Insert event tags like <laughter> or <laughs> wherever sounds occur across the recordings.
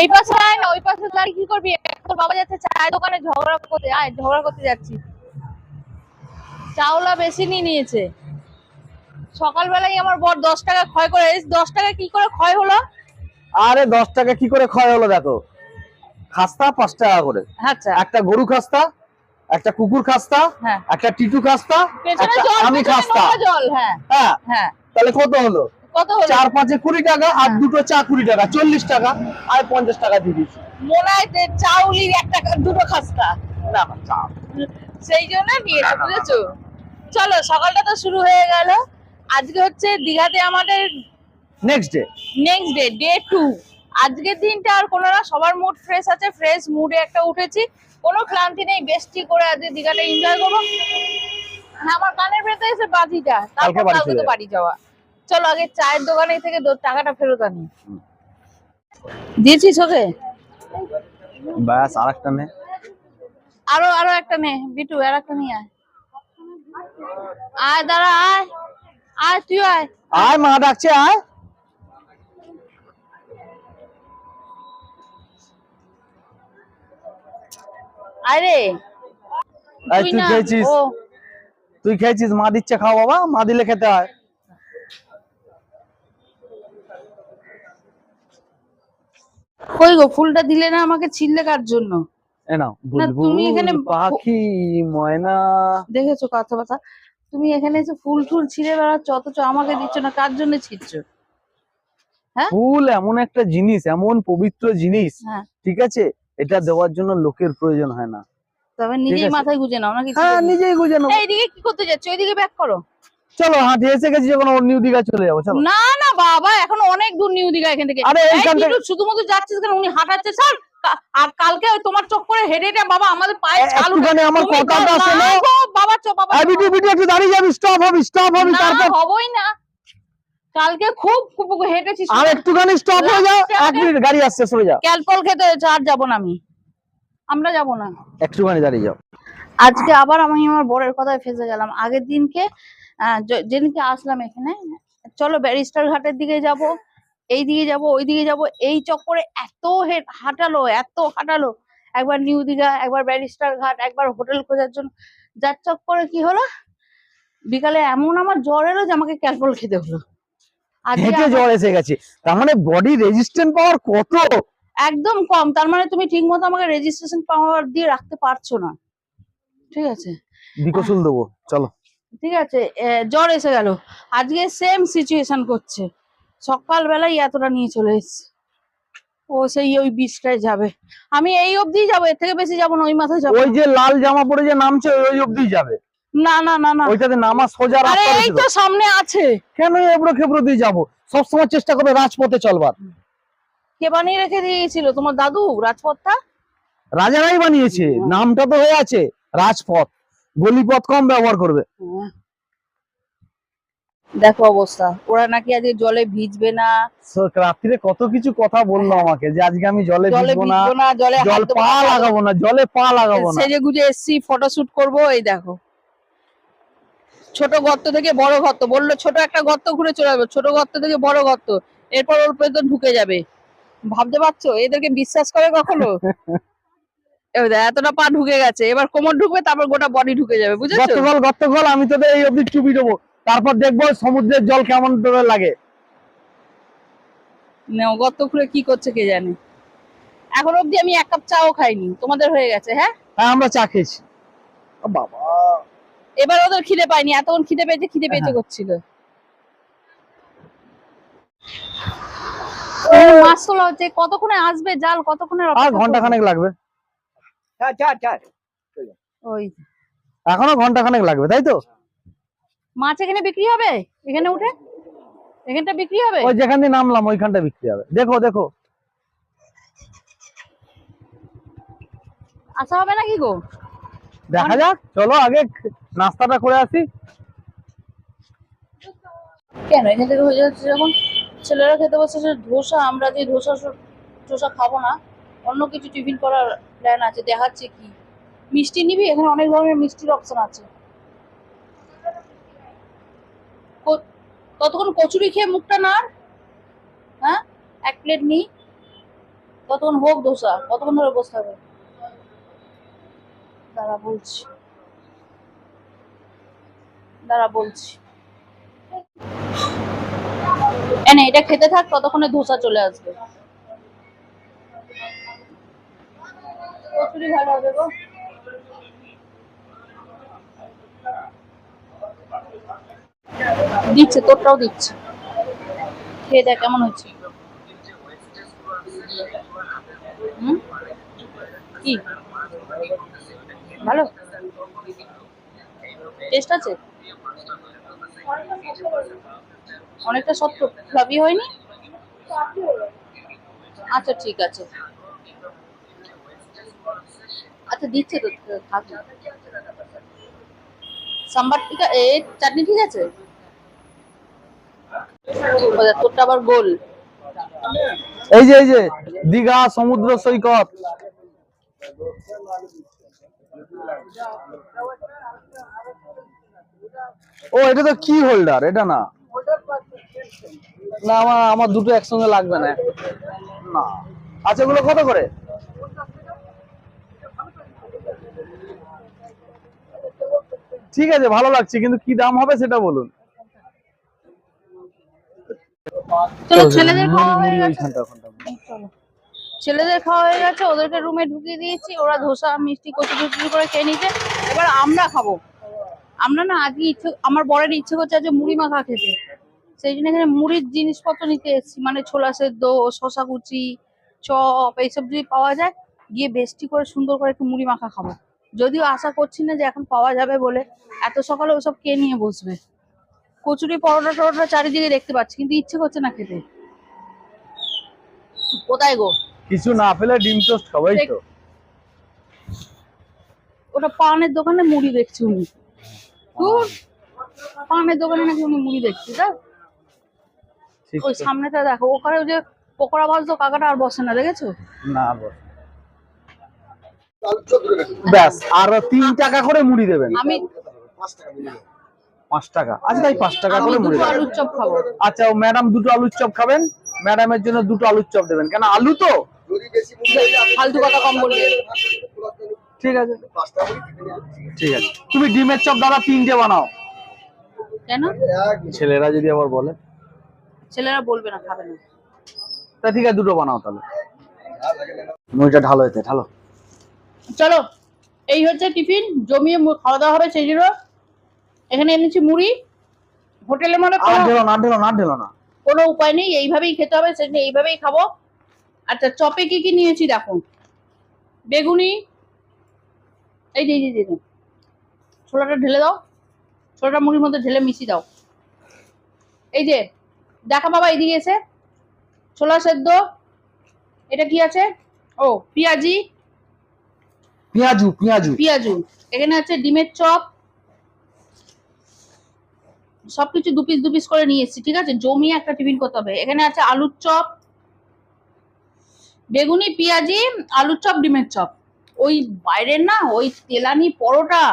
এই পাশে আয় না ওই পাশে দাঁড়িয়ে কি করবি? তোর বাবা যাচ্ছে চায়ের দোকানে ঝগড়া করতে আয় ঝগড়া করতে যাচ্ছি। চাওলা বেশি নিয়ে নিয়েছে। সকালবেলায় আমার বর দশ টাকা ক্ষয় করে এই দশ টাকা কি করে ক্ষয় হলো? আরে দশ টাকা কি করে ক্ষয় হলো দেখো? খাস্তা পাঁচ টাকা করে। আচ্ছা। একটা গরু খাস্তা একটা কুকুর খাস্তা হ্যাঁ। একটা টিটু খাস্তা আমি খাস্তা। জল হ্যাঁ। হ্যাঁ। হ্যাঁ। তাহলে কত হলো? চার পাঁচে কুড়ি টাকা আর হ্যাঁ। দুটো চা কুড়ি টাকা চল্লিশ টাকা আর পঞ্চাশ টাকা দিয়ে দিচ্ছি মনে হয় একটা দুটো খাস্তা। না না চা। সেই জন্য নিয়েছে বুঝেছ চলো সকালটা তো শুরু হয়ে গেল। আজকে হচ্ছে দীঘাতে আমাদের next day next day day two আজকের দিনটা আর কোনো না সবার মুড ফ্রেশ আছে ফ্রেশ মুডে একটা উঠেছি। কোনো ক্লান্তি নেই বেস্টি করে আজকে দীঘাটা এনজয় করব। হ্যাঁ আমার কানের ভেতরে এসে বাজিটা তারপর কালকে তো বাড়ি যাওয়া। চলো আগে চায়ের দোকানে থেকে টাকাটা ফেরত আনি। দিয়েছিস ওকে? ব্যাস আর একটা নে। আরও আরও একটা নে বিটু আর একটা নিয়ে আয়। আয় দাঁড়া আয়। আয় তুই আয়। আয় মা ডাকছে আয়। তুই খেয়েছিস? তুই খেয়েছিস? মা দিচ্ছে খাও বাবা। মা দিলে খেতে হয়। কই গো ফুলটা দিলে না আমাকে ছিললে কার জন্য? নাও তুমি এখানে পাখি ময়না। দেখেছ কথা কথা তুমি এখানে এসে ফুল টুল ছিঁড়ে বেড়াচ্ছ অথচ আমাকে দিচ্ছ না কার জন্য ছিঁড়ছো? ফুল এমন একটা জিনিস এমন পবিত্র জিনিস হ্যাঁ। ঠিক আছে? এটা দেওয়ার জন্য লোকের প্রয়োজন হয় না। তবে নিজেই মাথায় গুজে নাও নাকি হ্যাঁ নিজেই গুজে নেব এইদিকে কি করতে যাচ্ছ? ওইদিকে ব্যাক করো। চলো হাঁটি এসে গেছি যখন ওর নিউ দিঘা চলে যাব চলো। না না বাবা এখন অনেক দূর নিউ দিঘা এখান থেকে। আরে এই এইখান থেকে- শুধুমাত্র যাচ্ছিস কেন? উনি হাঁটাচ্ছে স্যার আর কালকে তোমার চোখ করে হেঁটে হেঁটে বাবা আমাদের পায়ে উঠে- একটুখানি আমার কথাটা না শোনো। বাবা চো বাবা চো। বিটু বিটু একটু দাঁড়িয়ে যাবি স্টপ হবি স্টপ হবি তারপর হবই না। কালকে খুব খুব হেঁটেছি আর একটুখানি স্টপ হয়ে যাও এক মিনিট গাড়ি আসছে সরে যাও। ক্যালপল খেতে আর যাব না আমি। আমরা যাব না। একটুখানি দাঁড়িয়ে যাও। আজকে আবার আমি আমার বরের কথায় ফেসে গেলাম। আগের দিনকে যেদিনকে আসলাম এখানে চলো ব্যারিস্টার ঘাটের দিকে যাব এই দিকে যাব ওই দিকে যাব এই চক্করে এত হাঁটালো এত হাঁটালো। একবার নিউ দিঘা একবার ব্যারিস্টার ঘাট একবার হোটেল খোঁজার জন্য। যার চক্করে কি হলো? বিকালে এমন আমার জ্বর এলো যে আমাকে ক্যালপল খেতে হলো। হেঁটে জ্বর এসে গেছে। তার মানে বডি রেজিস্ট্যান্ট পাওয়ার কত? একদম কম। তার মানে তুমি ঠিক মতো আমাকে রেজিস্ট্রেশন পাওয়ার দিয়ে রাখতে পারছ না। ঠিক আছে? বিকশুল দেবো। চলো। ঠিক আছে? জ্বর এসে গেল। আজকে সেম সিচুয়েশন করছে। সকালবেলায় এতটা নিয়ে চলে এসছে। ও সেই ওই বিচটায় যাবে। আমি এই অবধি যাব এর থেকে বেশি যাব না ওই মাথায় যাব ওই যে লাল জামা পরে যে নামছে ওই অব্দি যাবে। না না না না। ওইটাতে নামা সোজা আরে এই তো তো। সামনে আছে। কেন এবড়ো খেবড়ো দিয়ে যাব? সবসময় চেষ্টা করবে রাজপথে চলবার। কে বানিয়ে রেখে দিয়েছিল? তোমার দাদু? রাজপথটা? রাজারাই বানিয়েছে। নামটা তো হয়ে আছে। রাজপথ। গলিপথ কম ব্যবহার করবে। হ্যাঁ। দেখো অবস্থা। ওরা নাকি আজকে জলে ভিজবে না। রাত্রিরে কত কিছু কথা বলল আমাকে যে আজকে আমি জলে ভিজবো না জলে জল পা লাগাবো না জলে পা লাগাবো না। সেজে গুজে এসছি ফটোশুট করব এই দেখো। ছোট গর্ত থেকে বড় গর্ত বলল ছোট একটা গর্ত ঘুরে চলে যাবে ছোট গর্ত থেকে বড় গর্ত এরপর ওর পেছন ঢুকে যাবে। ভাবতে পারছ? এদেরকে বিশ্বাস করে কখনো? <laughs> এতটা পা ঢুকে গেছে। এবার কোমর ঢুকবে তারপর গোটা বডি ঢুকে যাবে বুঝেছ? গর্তগল গর্তগল আমি তোদের এই অব্দি চুপি দেবো। তারপর দেখব সমুদ্রের জল কেমন লাগে। গর্ত খুঁড়ে কি করছে কে জানে? এখন অবধি আমি এক কাপ চাও খাইনি তোমাদের হয়ে গেছে হ্যাঁ? হ্যাঁ আমরা চা খেয়েছি। বাবা। এবার ওদের খিদে পাইনি এতক্ষণ খিদে পেয়েছে খিদে পেয়েছে হ্যাঁ। করছিল। মাছ তোলা হচ্ছে কতক্ষণে আসবে জাল কতক্ষণে আর খানেক ঘণ্টা করবে? খানেক লাগবে ওই এখনও ঘণ্টা খানেক লাগবে তাই তো? মাছ এখানে বিক্রি হবে? এখানে উঠে? এখানটা বিক্রি হবে? ওই যেখান দিয়ে নামলাম ওইখানটা বিক্রি হবে। দেখো দেখো। আসা হবে নাকি গো? দেখা যাক চলো আগে নাস্তাটা করে আসি। কেন? এখান থেকে হয়ে যাচ্ছে যখন ছেলেরা খেতে বসে সে ধোসা আমরা যে ধোসা ধোসা খাব না অন্য কিছু টিফিন করার প্ল্যান আছে, দেখাচ্ছে কি? মিষ্টি নিবি? এখানে অনেক ধরনের মিষ্টির অপশন আছে। ততক্ষণ কচুরি খেয়ে মুখটা নাড়। হ্যাঁ? এক প্লেট নি। কতক্ষণ হোক ধোসা কতক্ষণ ধরে বসতে হবে। দাঁড়া, বলছি। দাঁড়া, বলছি। এটা খেতে থাক, ততক্ষণে ধোসা চলে আসবে। ভালো হবে গো। দিচ্ছে, তোরটাও দিচ্ছে। খেয়ে দেখ, কেমন হচ্ছে? কি? ভালো? টেস্ট আছে? অনেকটা শক্ত। ফ্লাফি হয়নি? আচ্ছা ঠিক আছে। আচ্ছা দিচ্ছে তো থাক। সাম্বার ঠিক এ, চাটনি ঠিক আছে? তোরটা আবার গোল। এই যে এই যে, দীঘা সমুদ্র সৈকত। ও, এটা তো কি হোল্ডার এটা না? না, আমার আমার দুটো একসঙ্গে লাগবে না। না। আচ্ছা এগুলো কত করে? ঠিক আছে ভালো লাগছে কিন্তু কি দাম হবে সেটা বলুন। চলো ছেলেদের খাওয়া হয়ে গেছে। ছেলেদের খাওয়া হয়ে ওদেরকে রুমে ঢুকিয়ে দিয়েছি ওরা ধোসা মিষ্টি কচু টচুরি করে খেয়ে নিয়েছে। এবার আমরা খাব। আমরা না আজকে ইচ্ছে আমার বরের ইচ্ছে করছে আজকে মুড়ি মাখা খেতে। সেই জন্য এখানে মুড়ির জিনিসপত্র নিতে এসেছি মানে ছোলা সেদ্ধ শশা কুচি চপ এইসব যদি পাওয়া যায় গিয়ে বেস্টি করে সুন্দর করে একটু মুড়ি মাখা খাব। যদিও আশা করছি না যে এখন পাওয়া যাবে বলে। এত সকালে ওসব কে নিয়ে বসবে? কচুরি পরোটা টরোটা চারিদিকে দেখতে পাচ্ছি কিন্তু ইচ্ছে করছে না খেতে। কোথায় গো? কিছু না পেলে ডিম টোস্ট খাব এই তো। ওটা পানের দোকানে মুড়ি দেখছি উনি। দূর পানের দোকানে নাকি উনি মুড়ি দেখছি তা ওই সামনেটা দেখো ওখানে ওই যে পকোড়া ভাজতো কাকাটা আর বসে না দেখেছ? না বস। ব্যাস আর তিন টাকা করে মুড়ি দেবেন। আমি পাঁচ টাকা। আচ্ছা তাই পাঁচ টাকা করে মুড়ি আলুর চপ খাব। আচ্ছা ম্যাডাম দুটো আলুর চপ খাবেন ম্যাডামের জন্য দুটো আলুর চপ দেবেন। কেন আলু তো? ফালতু কথা কম বলবে। ঠিক আছে। ঠিক আছে। তুমি ডিমের চপ দাদা তিনটে বানাও। কেন? ছেলেরা যদি আবার বলে। ছেলেরা বলবে না খাবে না। তা ঠিক আছে দুটো বানাও তাহলে। মুড়িটা ঢালো এতে ঢালো। চলো এই হচ্ছে টিফিন জমিয়ে খাওয়া দাওয়া হবে সেই জন্য। এখানে এনেছি মুড়ি। হোটেলের মানে আর কোনো- ঢেলো না ঢেলো না ঢেলো না। কোনো উপায় নেই এইভাবেই খেতে হবে সেজন্য এইভাবেই খাব। আচ্ছা চপে কি কি নিয়েছি দেখো। বেগুনি এই যে এই যে, ছোলাটা ঢেলে দাও। ছোলাটা মুড়ির মধ্যে ঢেলে মিশিয়ে দাও। এই যে দেখা বাবা এইদিকে এসে। ছোলা সেদ্ধ। এটা কি আছে? ও পেঁয়াজি। পেঁয়াজু পেঁয়াজু। পেঁয়াজু। এখানে আছে ডিমের চপ। সবকিছু দু পিস দু পিস করে নিয়ে এসেছি, ঠিক আছে? জমিয়ে একটা টিফিন করতে হবে। এখানে আছে আলুর চপ, বেগুনি, পেঁয়াজি, আলুর চপ, ডিমের চপ। ওই বাইরের না, ওই তেলানি পরোটা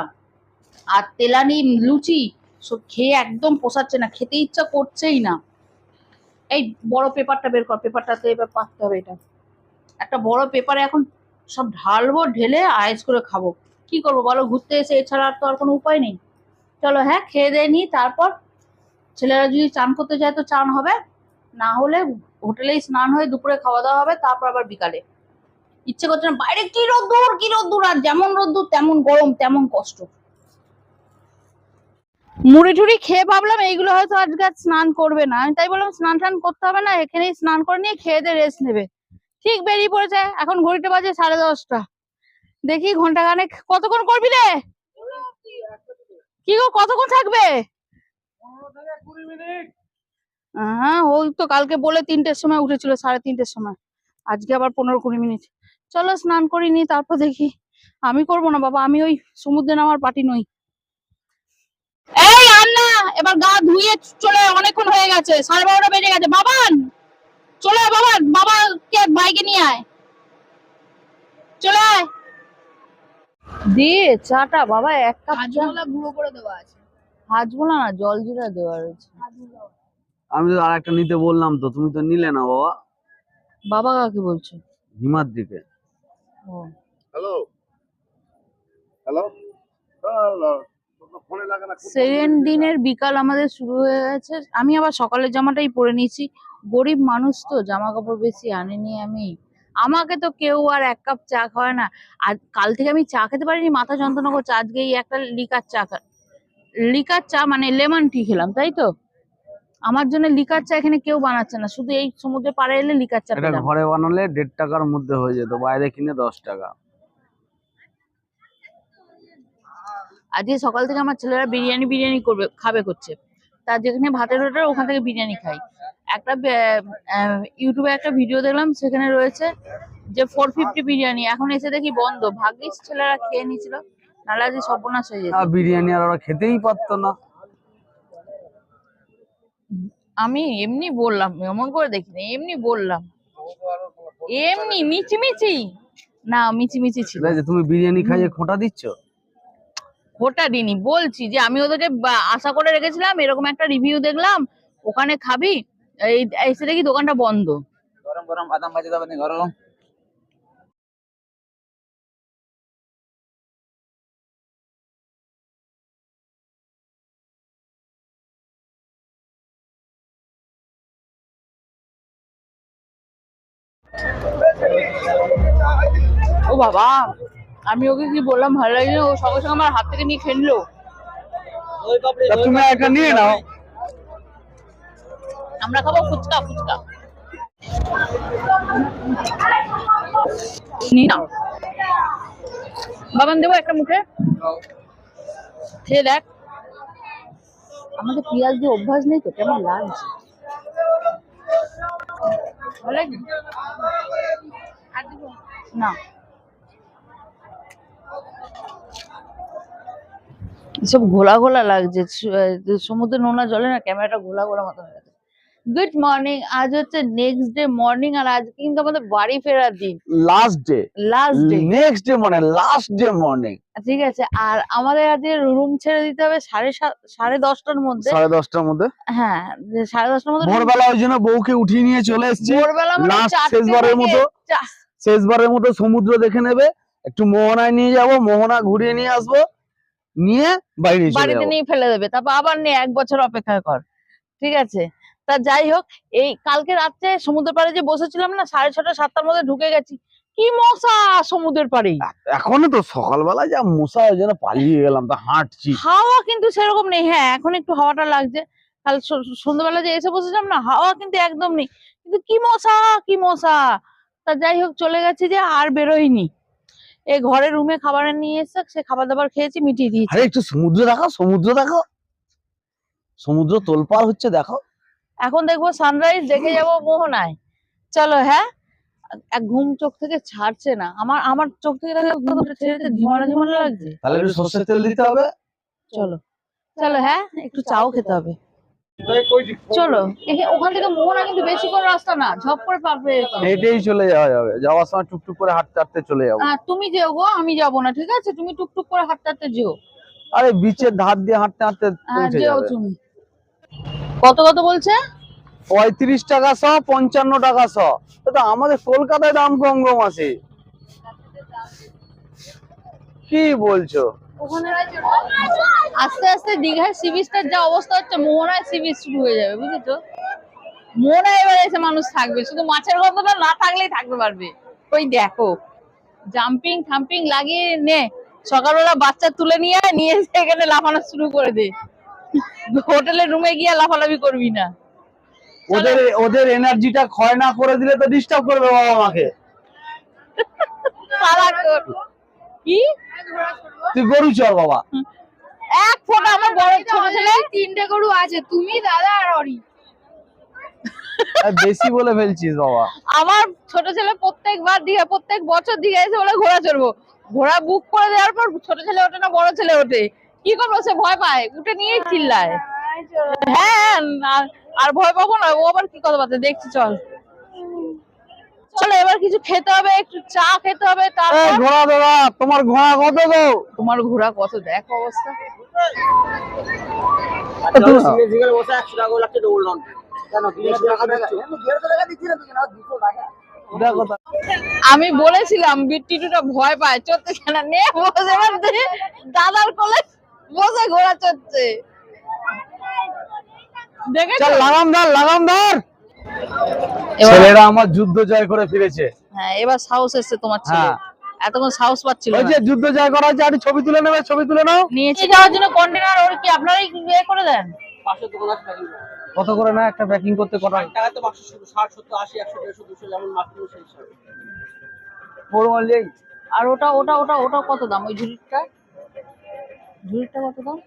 আর তেলানি লুচি সব খেয়ে একদম পোষাচ্ছে না, খেতে ইচ্ছা করছেই না। এই বড় পেপারটা বের কর পেপারটাতে এবার পাততে হবে এটা। একটা বড় পেপারে এখন সব ঢালবো, ঢেলে আয়েস করে খাব। কি করব বলো, ঘুরতে এসে এছাড়া আর তো আর কোনো উপায় নেই। চলো হ্যাঁ খেয়ে দিয়ে নিই, তারপর ছেলেরা যদি চান করতে চায় তো চান হবে। না হলে হোটেলেই স্নান হয়ে দুপুরে খাওয়া দাওয়া হবে, তারপর আবার বিকালে। ইচ্ছে করছে না, বাইরে কি রোদ্দুর কি রোদ্দুর, আর যেমন রোদ্দুর, তেমন গরম, তেমন কষ্ট। মুড়ি টুড়ি খেয়ে ভাবলাম এইগুলো হয়তো আজকে স্নান করবে না। আমি তাই বললাম স্নান টান করতে হবে না, এখানেই স্নান করে নিয়ে খেয়ে দিয়ে রেস্ট নেবে। ঠিক বেরিয়ে পড়েছে। এখন ঘড়িটা বাজে সাড়ে দশটা। দেখি ঘণ্টা খানেক কতক্ষণ করবি রে? কি গো, কতক্ষণ থাকবে? হ্যাঁ ওই তো কালকে বলে তিনটের সময় উঠেছিল, সাড়ে তিনটের সময়। আজকে আবার পনেরো কুড়ি মিনিট। চলো স্নান করি নি তারপর দেখি। আমি করব না বাবা, আমি ওই সমুদ্রে নামার পাটি নই। এই, আন্না, এবার গা ধুয়ে চলে অনেকক্ষণ হয়ে গেছে, সাড়ে বারোটা বেজে গেছে। বাবান! চলে আয় বাবা বাবাকে বাইকে নিয়ে আয়। চলে আয়। দে চাটা বাবা এক কাপ চা। গুঁড়ো করে দেওয়া আছে। হাজমোলা না জল জিরা দেওয়া রয়েছে। আমি তো আর একটা নিতে বললাম তো তুমি তো নিলে না বাবা। বাবা কাকে বলছো? হিমার দিকে। হ্যালো। হ্যালো। হ্যালো। সেকেন্ড দিনের বিকাল আমাদের শুরু হয়ে গেছে। আমি আবার সকালের জামাটাই পরে নিয়েছি। গরিব মানুষ তো জামা কাপড় বেশি আনিনি আমি। আমাকে তো কেউ আর এক কাপ চা খাওয়ায় না। আর কাল থেকে আমি চা খেতে পারিনি মাথা যন্ত্রণা করছে। আজকে এই একটা লিকার চা লিকার চা মানে লেমন টি খেলাম তাই তো? আমার জন্য লিকার চা এখানে কেউ বানাচ্ছে না। শুধু এই সমুদ্রে পাড়ে এলে লিকার চা এটা ঘরে বানালে দেড় টাকার মধ্যে হয়ে যেত বাইরে কিনে দশ টাকা। আজকে সকাল থেকে আমার ছেলেরা বিরিয়ানি বিরিয়ানি করবে খাবে করছে। তার যেখানে ভাতের হোটেল ওখান থেকে বিরিয়ানি খাই। একটা ইউটিউবে একটা ভিডিও দেখলাম সেখানে রয়েছে যে ফোর ফিফটি বিরিয়ানি। এখন এসে দেখি বন্ধ। ভাগ্যিস ছেলেরা খেয়ে নিয়েছিল নাহলে আজকে সর্বনাশ হয়ে যেত। আর বিরিয়ানি আর ওরা খেতেই পারতো না। আমি এমনি বললাম এমন করে দেখিনি এমনি বললাম। এমনি মিচিমিচি না মিচিমিচি ছিল। ঠিক তুমি বিরিয়ানি খাইয়ে খোঁটা দিচ্ছ? খোটা দিনি বলছি যে আমি ওদেরকে আশা করে রেখেছিলাম, এরকম একটা রিভিউ দেখলাম, ওখানে খাবি, এই, এসে দেখি দোকানটা বন্ধ। গরম গরম, বাদাম ভাজি দেবেন গরম? ও বাবা! আমি ওকে কি বললাম ভালো লাগছে ও সঙ্গে সঙ্গে আমার হাত থেকে নিয়ে খেয়ে নিলো তা তুমি একটা নিয়ে নাও। আমরা খাব ফুচকা ফুচকা। নিয়ে নাও। বাবান দেবো একটা মুখে? খেয়ে দেখ। আমাদের পেঁয়াজ দিয়ে অভ্যাস নেই তো কেমন লাগছে? ভালো আর না। সব ঘোলা ঘোলা লাগছে। সু- আহ, সমুদ্রের নোনা জলে না ক্যামেরাটা ঘোলা ঘোলা মতো হয়ে গেছে। গুড মর্নিং আজ হচ্ছে নেক্সট ডে মর্নিং আর আজ কিন্তু আমাদের বাড়ি ফেরার দিন। Last day last day next day মানে লাস্ট ডে মর্নিং ঠিক আছে আর আমাদের আজকে রুম ছেড়ে দিতে হবে সাড়ে সাড়ে দশটার মধ্যে। সাড়ে দশটার মধ্যে? হ্যাঁ সাড়ে দশটার মধ্যে ভোরবেলা ওই জন্য বউকে উঠিয়ে নিয়ে চলে এসেছি। ভোরবেলা মানে শেষবারের মতো। শেষবারের মতো সমুদ্র দেখে নেবে। একটু মোহনায় নিয়ে যাব মোহনা ঘুরিয়ে নিয়ে আসব। নিয়ে বাড়িতে নিয়ে ফেলে দেবে। তারপর আবার নিয়ে এক বছর অপেক্ষা কর। ঠিক আছে? তা যাই হোক এই কালকে রাত্রে সমুদ্র পাড়ে যে বসেছিলাম না সাড়ে ছটা সাতটার মধ্যে ঢুকে গেছি। কি মশা সমুদ্রের পাড়ে? এখনও তো সকালবেলা যা মশা ওই জন্য পালিয়ে গেলাম তা হাঁটছি। হাওয়া কিন্তু সেরকম নেই। হ্যাঁ এখন একটু হাওয়াটা লাগছে। কাল সন্ধ্যাবেলা যে এসে বসেছিলাম না হাওয়া কিন্তু একদম নেই। কিন্তু কি মশা কি মশা? তা যাই হোক চলে গেছে যে আর বেরোয়নি এই ঘরের রুমে খাবার নিয়ে এসে সে খাবার দাবার খেয়েছি মিটিয়ে দিয়েছি। আরে একটু সমুদ্র দেখো সমুদ্র দেখো। সমুদ্র তোলপার হচ্ছে দেখো। এখন দেখব সানরাইজ দেখে যাব মোহনায়। চলো হ্যাঁ? এক ঘুম চোখ থেকে ছাড়ছে না। আমার আমার চোখ থেকে ছেড়েতে ঝিমানো ঝিমানো লাগছে। তাহলে একটু সর্ষের তেল দিতে হবে। চলো চলো হ্যাঁ? একটু চাও খেতে হবে। চলো। ওখান থেকে মোহনা কিন্তু বেশি করে রাস্তা না ঝপ করে পাবে হেঁটেই চলে যাওয়া যাবে। যাওয়ার সময় টুকটুক করে হাঁটতে হাঁটতে চলে যাব। আহ, তুমি যেও গো আমি যাব না ঠিক আছে? তুমি টুকটুক করে হাঁটতে হাঁটতে যেও। আরে বিচের ধার দিয়ে হাঁটতে হাঁটতে হ্যাঁ পৌঁছে যাবে। তুমি। কত কত বলছে? পঁয়ত্রিশ টাকা শ পঞ্চান্ন টাকা শ। তো আমাদের কলকাতায় দাম কম কম আছে কি বলছো? আস্তে আস্তে দীঘার সি বিচটার যা অবস্থা হচ্ছে মোহনায় সি বিচ শুরু হয়ে যাবে বুঝেছ? মোহনায় এবার এসে মানুষ থাকবে শুধু মাছের গন্ধটা না থাকলেই থাকতে পারবে। ওই দেখো জাম্পিং থাম্পিং লাগিয়ে নে সকালবেলা বাচ্চা তুলে নিয়ে নিয়ে এসে এখানে লাফানো শুরু করে দে। হোটেলের রুমে গিয়ে লাফালাফি করবি না। ওদের ওদের এনার্জিটা ক্ষয় না করে দিলে তো ডিস্টার্ব করবে বাবা মাকে। কি? তুই গরু চল বাবা। এক ফোঁটা আমার বড় ছোট ছেলে। তিনটে গরু আছে তুমি দাদা আর অরি। বেশি বলে ফেলছিস বাবা। আমার ছোট ছেলে প্রত্যেকবার দিঘা প্রত্যেক বছর দিঘা এসে বলে ঘোড়া চড়বো। ঘোড়া বুক করে দেওয়ার পর ছোট ছেলে ওঠে না বড় ছেলে ওঠে। কি করব সে ভয় পায়। উঠে নিয়েই চিল্লায়। হ্যাঁ আর- আর ভয় পাবো না ও আবার কি কথা বলতে দেখছি চল। চলো এবার কিছু খেতে হবে একটু চা খেতে হবে তারপর ঘোড়া দাদা তোমার ঘোড়া কত গো? তোমার ঘোড়া কত? দেখ অবস্থা। না না দেখো তা। আমি বলেছিলাম বিট্টিটুটা ভয় পায় চড়তে কেন? নে বসে দাদার কোলে বসে ঘোড়া চড়ছে। চল লাগাম ধর লাগাম ধর। ছেলেরা আমার যুদ্ধ জয় করে ফিরেছে। হ্যাঁ এবার সাহস এসছে তোমার ছেলে। হ্যাঁ। এতক্ষণ সাহস পাচ্ছিল ওই যে যুদ্ধ জয় করা হচ্ছে একটু ছবি তুলে নেবে ছবি তুলে নাও। নিয়েছি। যাওয়ার জন্য কন্টেনার ওর কি আপনারাই ইয়ে করে দেন? কত করে না একটা প্যাকিং করতে কটা? টাকা তো বাক্স শুধু ষাট সত্তর আশি একশো দেড়শো দুশো যেমন মাত্র সেই হিসাবে। বড় মাল নেই আর ওটা ওটা ওটা ওটা কত দাম? ওই ঝুড়িটা? ঝুড়িটা কত দাম?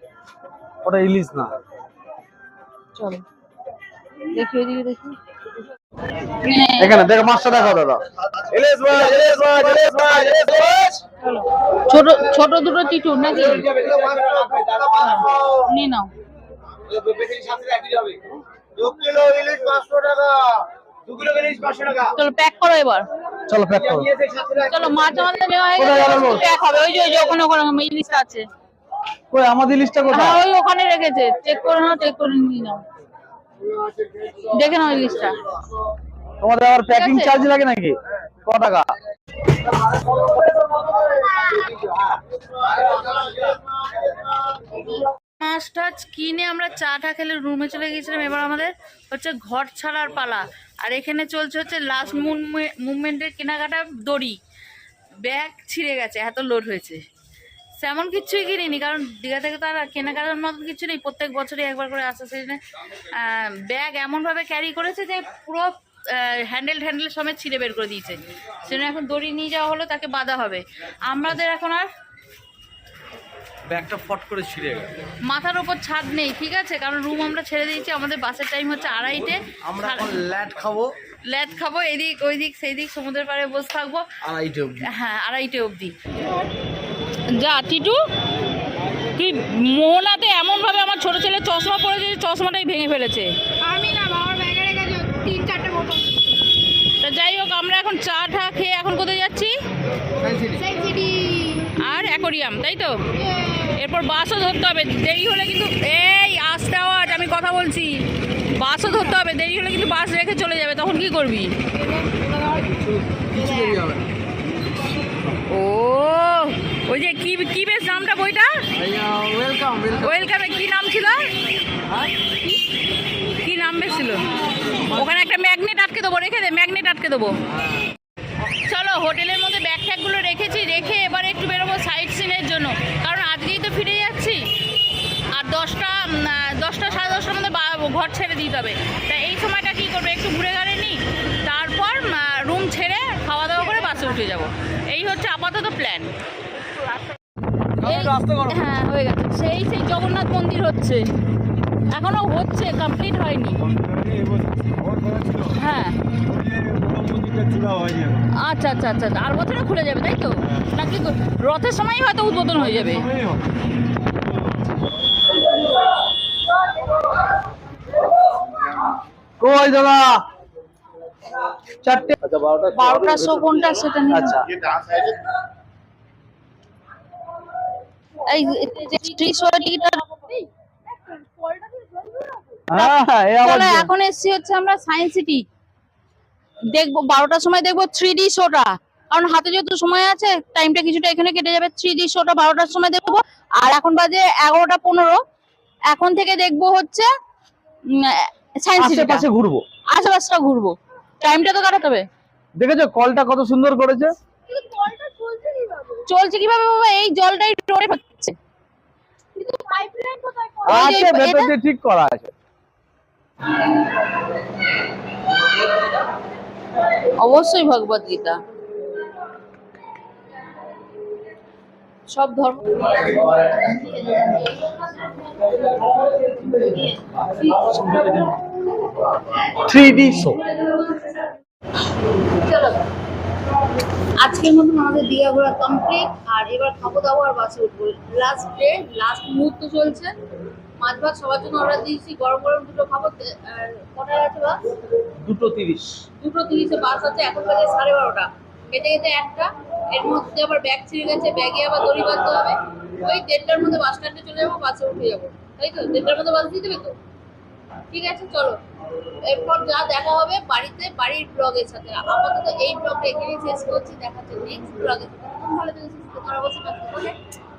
ওটা ইলিশ না। চলো। দেখি ওইদিকে দেখি। এখানে দেখো মাছটা দেখো দাদা। ইলিশ মাছ ইলিশ মাছ ইলিশ মাছ ইলিশ মাছ চলো ছোট ছোট দুটো টিটুর নাকি? নিয়ে নাও। দু কিলো ইলিশ পাঁচশো টাকা দু কিলো ইলিশ পাঁচশো টাকা চলো প্যাক করো এবার। চলো প্যাক করো। চলো মাছ আমাদের নেওয়া হয়ে গেছে প্যাক হবে। ওই যে ওই যে ওখানে ওখানে ইলিশটা আছে। কই আমাদের ইলিশটা হ্যাঁ কোথায়? ওই ওখানে রেখেছে। চেক করে নাও চেক করে নিয়ে নাও। দেখে নাও ইলিশটা তোমাদের আবার প্যাকিং চার্জ লাগে নাকি? ক টাকা? মাছ টাছ কিনে আমরা চা টা খেলে রুমে চলে গিয়েছিলাম। এবার আমাদের হচ্ছে ঘর ছাড়ার পালা। আর এখানে চলছে হচ্ছে লাস্ট মুভমেন্টের কেনাকাটা দড়ি। ব্যাগ ছিঁড়ে গেছে এত লোড হয়েছে। তেমন কিছুই কিনিনি কারণ দীঘা থেকে তো আর কেনাকাটার মতন কিছু নেই। প্রত্যেক বছরই একবার করে আসা সেজন্য ব্যাগ এমনভাবে ক্যারি করেছে যে পুরো হ্যান্ডেল হ্যান্ডেল সমেত ছিঁড়ে বের করে দিয়েছে। সেজন্য এখন দড়ি নিয়ে যাওয়া হলো তাকে বাঁধা হবে। আমাদের এখন আর ব্যাগটা ফট করে ছিঁড়ে গেল। মাথার ওপর ছাদ নেই ঠিক আছে? কারণ রুম আমরা ছেড়ে দিয়েছি আমাদের বাসের টাইম হচ্ছে আড়াইটে। আমরা ল্যাট খাব। ল্যাদ খাব এদিক ওই দিক সেই দিক সমুদ্রের পাড়ে বসে থাকব। আড়াইটে অব্দি হ্যাঁ আড়াইটে অবধি। যা টিটু তুই মোহনাতে এমনভাবে আমার ছোট ছেলে চশমা পরেছে যে চশমাটাই ভেঙে ফেলেছে। আমি না বাবার ব্যাগে রেখেছে তিন চারটে বোতল। তা যাই হোক আমরা এখন চা টা খেয়ে এখন কোথায় যাচ্ছি? আর অ্যাকোরিয়াম তাই তো? এরপর বাসও ধরতে হবে দেরি হলে কিন্তু এই আসতে আওয়াজ আমি কথা বলছি। বাসও ধরতে হবে দেরি হলে কিন্তু বাস রেখে চলে যাবে তখন কি করবি? ও ওই যে কি কি বেশ নামটা বইটা? ওয়েলকাম ওয়েলকামে কি নাম ছিল? কি নাম বেশ ছিল? ওখানে একটা ম্যাগনেট আটকে দেবো রেখে দে ম্যাগনেট আটকে দেবো। চলো হোটেলের মধ্যে ব্যাগ ট্যাগগুলো রেখেছি রেখে এবার একটু বেরোবো সাইট সিনের জন্য। কারণ আজকেই তো ফিরে যাচ্ছি। আর দশটা দশটা সাড়ে দশটার মধ্যে ঘর ছেড়ে দিতে হবে। তা এই সময়টা কি করবে একটু ঘুরে ঘাড়ে নিই। তারপর রুম ছেড়ে খাওয়া দাওয়া করে বাসে উঠে যাব। এই হচ্ছে আপাতত প্ল্যান হ্যাঁ হয়ে গেছে। সেই সেই জগন্নাথ মন্দির হচ্ছে। এখনও হচ্ছে কমপ্লিট হয়নি। হ্যাঁ। আচ্ছা আচ্ছা আচ্ছা আচ্ছা। আর বছরে খুলে যাবে তাই তো? নাকি রথের সময় হয়তো উদ্বোধন হয়ে যাবে। কই দাদা? চারটে আচ্ছা বারোটা বারোটার শো কোনটা সেটা নিয়ে আচ্ছা। এই হ্যাঁ হ্যাঁ এখন এসছি হচ্ছে আমরা সায়েন্স সিটি দেখব বারোটার সময় দেখব থ্রি ডি শোটা কারণ হাতে যেহেতু সময় আছে টাইমটা কিছুটা এখানে কেটে যাবে। থ্রি ডি শোটা বারোটার সময় দেখব। আর এখন বাজে এগারোটা পনেরো। এখন থেকে দেখব হচ্ছে সায়েন্স সিটি ঘুরবো। আশেপাশটা ঘুরবো। টাইমটা তো কাটাতে হবে। দেখেছ কলটা কত সুন্দর করেছে? চলছে কীভাবে? বাবা? এই জলটাই টোরে আছে ভেতর দিয়ে ঠিক করা আছে। অবশ্যই ভগবত গীতা। সব ধর্ম। Three D show. আজকের মতন আমাদের দীঘা ঘোরা কমপ্লিট আর এবার খাব দাবো আর বাসে উঠবো। লাস্ট ডে লাস্ট মুহূর্ত চলছে। মাছ ভাত সবার জন্য অর্ডার দিয়েছি গরম গরম দুটো খাব। আর আছে বাস? দুটো তিরিশ। দুটো তিরিশে বাস আছে এখন বাজে সাড়ে বারোটা। খেতে খেতে একটা এর মধ্যে আবার ব্যাগ ছিঁড়ে গেছে ব্যাগে আবার দড়ি বাঁধতে হবে। ওই দেড়টার মধ্যে বাস স্ট্যান্ডে চলে যাব বাসে উঠে যাব। তাই তো? দেড়টার মধ্যে বাস দিয়ে দেবে তো? ঠিক আছে চলো। এরপর যা দেখা হবে বাড়িতে, বাড়ির ব্লগের সাথে। আপাতত এই ব্লগটা এখানেই শেষ করছি দেখা হচ্ছে নেক্সট ব্লগে ভালো থাকবে সুস্থ